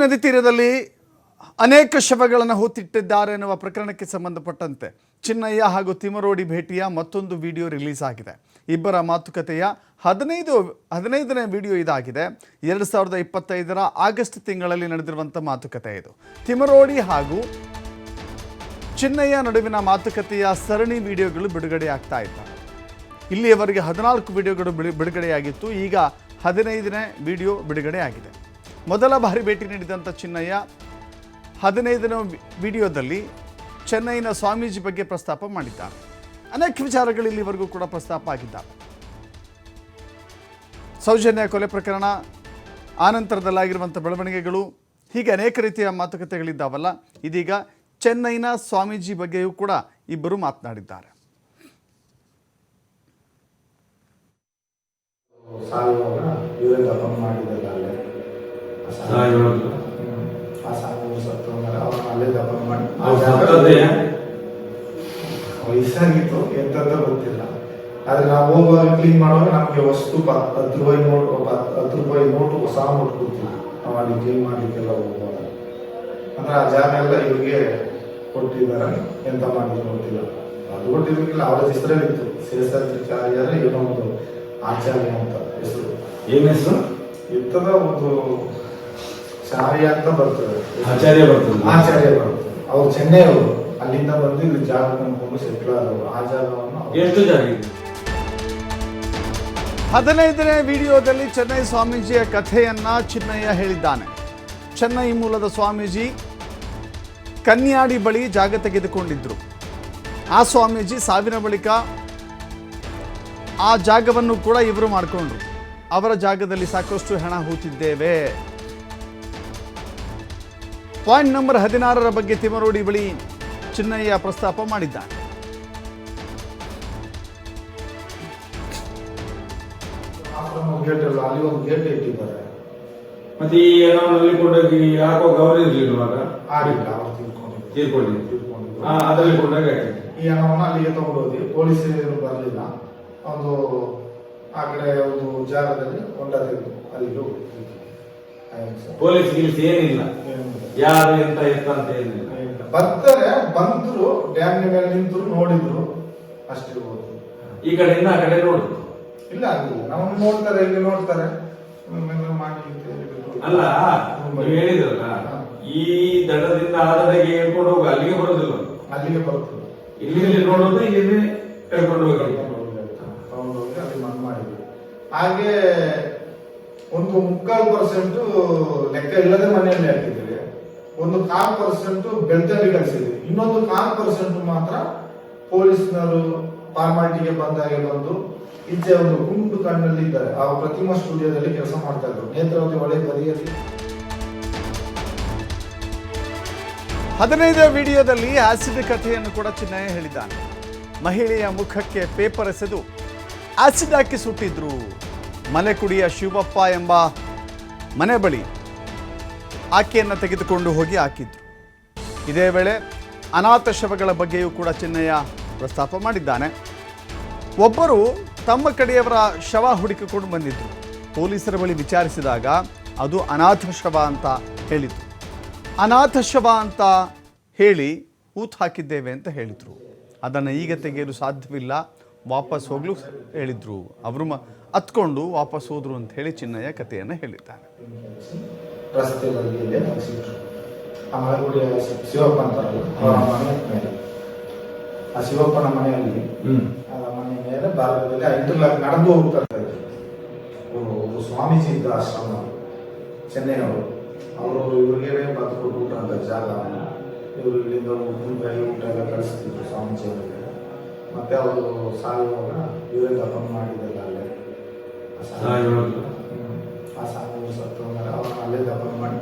ನದಿ ತೀರದಲ್ಲಿ ಅನೇಕ ಶವಗಳನ್ನು ಹೂತಿಟ್ಟಿದ್ದಾರೆ ಎನ್ನುವ ಪ್ರಕರಣಕ್ಕೆ ಸಂಬಂಧಪಟ್ಟಂತೆ ಚಿನ್ನಯ್ಯ ಹಾಗೂ ತಿಮರೋಡಿ ಭೇಟಿಯ ಮತ್ತೊಂದು ವಿಡಿಯೋ ರಿಲೀಸ್ ಆಗಿದೆ. ಇಬ್ಬರ ಮಾತುಕತೆಯ ಹದಿನೈದು, ಹದಿನೈದನೇ ವಿಡಿಯೋ ಇದಾಗಿದೆ. ಎರಡು ಸಾವಿರದ ಇಪ್ಪತ್ತೈದರ ಆಗಸ್ಟ್ ತಿಂಗಳಲ್ಲಿ ನಡೆದಿರುವಂಥ ಮಾತುಕತೆ ಇದು. ತಿಮರೋಡಿ ಹಾಗೂ ಚಿನ್ನಯ್ಯ ನಡುವಿನ ಮಾತುಕತೆಯ ಸರಣಿ ವಿಡಿಯೋಗಳು ಬಿಡುಗಡೆ ಆಗ್ತಾ ಇದ್ದಾವೆ ಇಲ್ಲಿಯವರೆಗೆ ಹದಿನಾಲ್ಕು ವಿಡಿಯೋಗಳು ಬಿಡು, ಬಿಡುಗಡೆಯಾಗಿತ್ತು. ಈಗ ಹದಿನೈದನೇ ವಿಡಿಯೋ ಬಿಡುಗಡೆ ಆಗಿದೆ ಮೊದಲ ಬಾರಿ ಭೇಟಿ ನೀಡಿದಂಥ ಚಿನ್ನಯ್ಯ ಹದಿನೈದನೇ ವಿಡಿಯೋದಲ್ಲಿ ಚೆನ್ನೈನ ಸ್ವಾಮೀಜಿ ಬಗ್ಗೆ ಪ್ರಸ್ತಾಪ ಮಾಡಿದ್ದಾರೆ. ಅನೇಕ ವಿಚಾರಗಳು ಇಲ್ಲಿವರೆಗೂ ಕೂಡ ಪ್ರಸ್ತಾಪ ಆಗಿದ್ದ ಸೌಜನ್ಯ ಕೊಲೆ ಪ್ರಕರಣ ಆನಂತರದಲ್ಲಾಗಿರುವಂಥ ಬೆಳವಣಿಗೆಗಳು, ಹೀಗೆ ಅನೇಕ ರೀತಿಯ ಮಾತುಕತೆಗಳಿದ್ದಾವಲ್ಲ, ಇದೀಗ ಚೆನ್ನೈನ ಸ್ವಾಮೀಜಿ ಬಗ್ಗೆಯೂ ಕೂಡ ಇಬ್ಬರು ಮಾತನಾಡಿದ್ದಾರೆ. ಸಾಯುವಾಗ ಅಲ್ಲೇ ಆ ಸಾವು ಸತ್ತು ಮೇಲೆ ಅವ್ರನ್ನ ಅಲ್ಲೇ ದಫನ್ ಮಾಡಿ? ವಯಸ್ಸಾಗಿತ್ತು ಎಂತಂತ ಗೊತ್ತಿಲ್ಲ. ಆದ್ರೆ ನಾವು ಹೋಗುವಾಗ ಕ್ಲೀನ್ ಮಾಡುವಾಗ ನಮಗೆ ವಸ್ತು ಹತ್ತು ರೂಪಾಯಿ ನೋಟ್ ಹತ್ತು ರೂಪಾಯಿ ನೋಟು ಹೊಸ ನೋಟ್ ಕೊಡ್ತಿಲ್ಲ ನಾವು ಅಲ್ಲಿ ಕ್ಲೀನ್ ಮಾಡ್ಲಿಕ್ಕೆಲ್ಲ ಹೋಗುವಾಗ. ಅಂದ್ರೆ ಆ ಜಾಗ ಎಲ್ಲ ಇವ್ರಿಗೆ ಕೊಟ್ಟಿದ್ದಾರೆ. ಎಂತ ಮಾಡಿದ್ರು ಗೊತ್ತಿಲ್ಲ. ಅದು ಕೊಟ್ಟಿರ್ಲಿಕ್ಕಿಲ್ಲ ಅವರ ಹೆಸರಲ್ಲಿ ಇತ್ತು ಶೇಷಾಚಾರ್ಯರ ಏನೋ ಒಂದು ಆಚಾರ್ಯ ಅಂತ ಹೆಸರು. ಏನ್ ಹೆಸರು? ಇರ್ತದ ಒಂದು ಚಾರ್ಯ ಅಂತ ಬರ್ತದೆ. ಆಚಾರ್ಯ ಬರ್ತದೆ. ಆಚಾರ್ಯ ಬರ್ತದೆ. ಅವ್ರು ಚೆನ್ನೈ ಅವರು ಅಲ್ಲಿಂದ ಬಂದು ಇಲ್ಲಿ ಜಾಗ ಕೊಂಡ್ಕೊಂಡು ಸೆಟ್ಲ್ ಆದವರು. ಆ ಜಾಗವನ್ನು ಎಷ್ಟು ಜಾಗ ಇದೆ? ಹದಿನೈದನೇ ವಿಡಿಯೋದಲ್ಲಿ ಚೆನ್ನೈ ಸ್ವಾಮೀಜಿಯ ಕಥೆಯನ್ನ ಚಿನ್ನಯ್ಯ ಹೇಳಿದ್ದಾನೆ. ಚೆನ್ನೈ ಮೂಲದ ಸ್ವಾಮೀಜಿ ಕನ್ಯಾಡಿ ಬಳಿ ಜಾಗ ತೆಗೆದುಕೊಂಡಿದ್ರು. ಆ ಸ್ವಾಮೀಜಿ ಸಾವಿನ ಬಳಿಕ ಆ ಜಾಗವನ್ನು ಕೂಡ ಇವರು ಮಾಡಿಕೊಂಡ್ರು. ಅವರ ಜಾಗದಲ್ಲಿ ಸಾಕಷ್ಟು ಹಣ ಹೂತಿದ್ದೇವೆ. ಪಾಯಿಂಟ್ ನಂಬರ್ ಹದಿನಾರರ ಬಗ್ಗೆ ತಿಮರೋಡಿ ಬಳಿ ಚಿನ್ನಯ್ಯ ಪ್ರಸ್ತಾಪ ಮಾಡಿದ್ದಾರೆ. ಗೇಟ್ ಅಲ್ಲ ಅಲ್ಲಿ ಒಂದು ಗೇಟ್ ಇಟ್ಟಿದ್ದಾರೆ. ಮತ್ತೆ ಈ ಏನೋ ನಲ್ಲಿ ಕೊಂಡೋಗಿ ಹಾಕೋ ಗೌರಿ ಇರ್ಲಿಲ್ವಾಗ ಆಗಿಲ್ಲ ಅವ್ರು ತಿಳ್ಕೊಂಡಿದ್ರು ಆ, ಅದ್ರಲ್ಲಿ ಕೊಂಡೋಗಿ ಹಾಕಿ ಈ ಹಣವನ್ನು ಅಲ್ಲಿಗೆ ತಗೊಂಡೋಗಿ ಪೊಲೀಸರು ಬರಲಿಲ್ಲ. ಒಂದು ಆ ಕಡೆ ಒಂದು ಜಾಗದಲ್ಲಿ ಹೊಂಡ ತೆಗೆದು ಅಲ್ಲಿಗೆ ಹೋಗಿ ಪೊಲೀಸ್ ಗಿಲ್ಸ್ ಏನಿಲ್ಲ. ಯಾರು ಎಂತ ಎತ್ತ ಅಂತ ಏನಿಲ್ಲ. ಬರ್ತಾರೆ ಬಂದ್ರು ಡ್ಯಾಮ್ ಮೇಲೆ ನಿಂತರು ನೋಡಿದ್ರು ಅಷ್ಟೇ ಹೋದ್ರು. ಈ ಕಡೆ ಆ ಕಡೆ ನೋಡುದು ಇಲ್ಲ ನಾವು ನೋಡ್ತಾರೆ ಇಲ್ಲಿ ನೋಡ್ತಾರೆ. ಹೇಳಿದ್ರು. ಅಲ್ಲ ನೀವು ಹೇಳಿದ್ರಲ್ಲ ಈ ದಡದಿಂದ ಆ ದಡಗೆ ಹೇಳ್ಕೊಂಡು ಹೋಗ ಅಲ್ಲಿಗೆ ಬರೋದಿಲ್ಲ. ಅಲ್ಲಿಗೆ ಬರ್ತದೆ ಇಲ್ಲಿ ಇಲ್ಲಿ ನೋಡೋದು ಇಲ್ಲಿ ಹೇಳ್ಕೊಂಡು ಹೋಗಿ. ತಗೊಂಡೋಗಿ ಅಲ್ಲಿ ಮಣ್ಣು ಮಾಡಿದ್ವಿ ಹಾಗೆ ಒಂದು ಮುಕ್ಕಾಲು ಪರ್ಸೆಂಟ್ ಲೆಕ್ಕ ಇಲ್ಲದೆ ಮನೆಯಲ್ಲಿ ಹಾಕಿದ್ದೀವಿ ಒಂದು ಕಾಲ್ ಪರ್ಸೆಂಟ್ ಬೆಳ್ತಲ್ಲಿ ಕಳಿಸಿದ್ವಿ ಇನ್ನೊಂದು ಕಾಲ್ ಪರ್ಸೆಂಟ್ ಮಾತ್ರ ಪೊಲೀಸ್ನವರು ಫಾರ್ಮಾಲಿಟಿಗೆ ಬಂದಾಗೆ ಬಂದು ಈಚೆ ಒಂದು ಗುಂಡು ಕಣ್ಣಲ್ಲಿ ಇದ್ದಾರೆ. ಆ ಪ್ರತಿಮಾ ಸ್ಟುಡಿಯೋದಲ್ಲಿ ಕೆಲಸ ಮಾಡ್ತಾ ಇದ್ರು. ನೇತ್ರಾವತಿ ಒಳ್ಳೆ ಬದಿಯಲ್ಲಿ. ಹದಿನೈದು ವಿಡಿಯೋದಲ್ಲಿ ಆಸಿಡ್ ಕಥೆಯನ್ನು ಕೂಡ ಚಿನ್ನಯ್ಯ ಹೇಳಿದ್ದಾನೆ ಮಹಿಳೆಯ ಮುಖಕ್ಕೆ ಪೇಪರ್ ಎಸೆದು ಆಸಿಡ್ ಹಾಕಿ ಸುಟ್ಟಿದ್ರು. ಮಲೆಕುಡಿಯ ಶಿವಪ್ಪ ಎಂಬ ಮನೆ ಬಳಿ ಆಕೆಯನ್ನು ತೆಗೆದುಕೊಂಡು ಹೋಗಿ ಹಾಕಿದ್ರು. ಇದೇ ವೇಳೆ ಅನಾಥ ಶವಗಳ ಬಗ್ಗೆಯೂ ಕೂಡ ಚಿನ್ನಯ್ಯ ಪ್ರಸ್ತಾಪ ಮಾಡಿದ್ದಾನೆ. ಒಬ್ಬರು ತಮ್ಮ ಕಡೆಯವರ ಶವ ಹುಡುಕಿಕೊಂಡು ಬಂದಿದ್ರು. ಪೊಲೀಸರ ಬಳಿ ವಿಚಾರಿಸಿದಾಗ ಅದು ಅನಾಥ ಶವ ಅಂತ ಹೇಳಿದ್ರು. ಅನಾಥ ಶವ ಅಂತ ಹೇಳಿ ಊತ್ ಹಾಕಿದ್ದೇವೆ ಅಂತ ಹೇಳಿದರು. ಅದನ್ನು ಈಗ ತೆಗೆಯಲು ಸಾಧ್ಯವಿಲ್ಲ. ವಾಪಸ್ ಹೋಗಲು ಹೇಳಿದ್ರು. ಅವರು ಮ ಹತ್ಕೊಂಡು ವಾಪಸ್ ಹೋದ್ರು ಅಂತ ಹೇಳಿ ಚಿನ್ನಯ್ಯ ಕಥೆಯನ್ನು ಹೇಳಿದ್ದಾನೆ ಶಿವಪ್ಪ ಮೇಲೆ. ಆ ಶಿವಪ್ಪನ ಮನೆಯಲ್ಲಿ ಹ್ಮ್. ಆ ಮನೆ ಮೇಲೆ ಭಾರತದಲ್ಲಿ ಇಂಟರ್ಲಾಕ್ ನಡೆದು ಹೋಗ್ತಾ ಇದ್ರು ಒಬ್ರು ಒಬ್ರು ಸ್ವಾಮೀಜಿ ಇದ್ದ ಆಶ್ರಮ. ಚೆನ್ನೈನವರು ಅವರು ಇವರಿಗೆ ಬದುಕು ಊಟ ಅಂತ ಜಾಗ. ಇವರು ಇಲ್ಲಿಂದ ಊಟ ಎಲ್ಲ ಕಳಿಸ್ತಿದ್ರು ಸ್ವಾಮೀಜಿ ಅವರಿಗೆ ಮತ್ತೆ ಅವರು ಸಾಯುವಾಗ ಇವರೇ ದಫನ್ ಮಾಡಿದ್ದಲ್ಲ ಅಲ್ಲೇ ಆ ಸಾಯುವಾಗ? ಆ ಸಾಯುವ ಸತ್ತು ಅಂದ್ರೆ ಅವ್ರನ್ನ ಅಲ್ಲೇ ದಫನ್ ಮಾಡಿ